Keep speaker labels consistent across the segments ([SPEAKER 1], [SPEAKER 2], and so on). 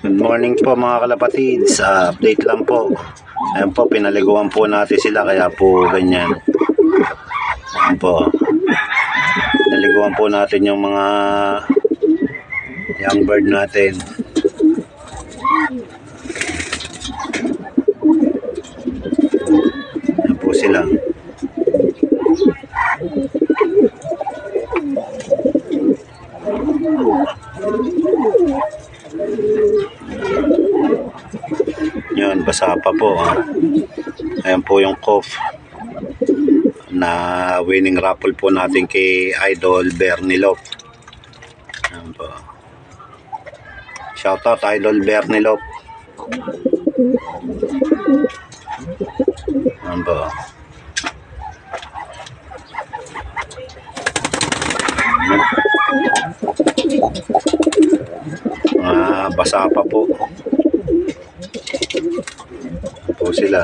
[SPEAKER 1] Good morning po mga kalapatids. Ah, update lang po. Ayan po, pinaliguan po natin sila kaya po ganyan. Ayan po. Pinaliguan po natin yung mga young bird natin. Ayan po sila. Yun, basa pa po. ah. Ayan po yung cough na winning raffle po natin kay Idol Bernilop. Ayan po. Shoutout Idol Bernilop. Ayan po. Ah, basa pa po. Sila.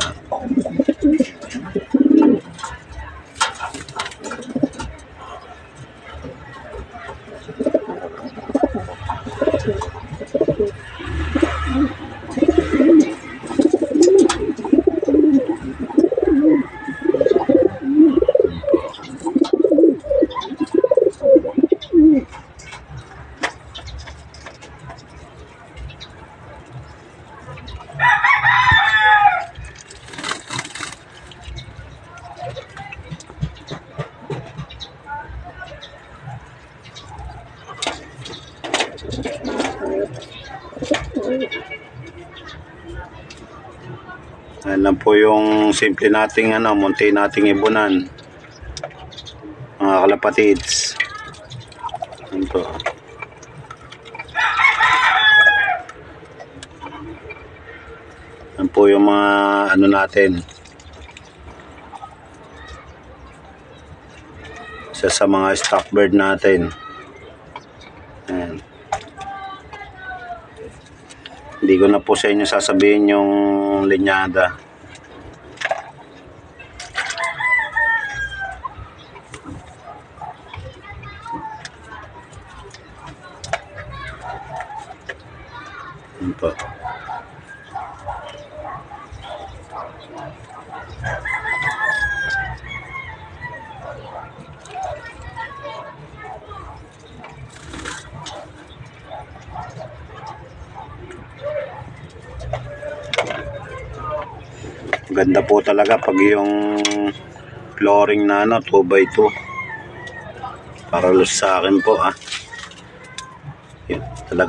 [SPEAKER 1] Ayan lang po yung simple nating ano, munti nating ibunan. Mga kalapatids. Ayan po. Ayan po yung mga ano natin. Isa sa mga stock bird natin. Hindi ko na po sa inyo sasabihin yung linyada. Yun po. Ganda po talaga pag yung flooring na ano, 2x2. Para sa akin po ah.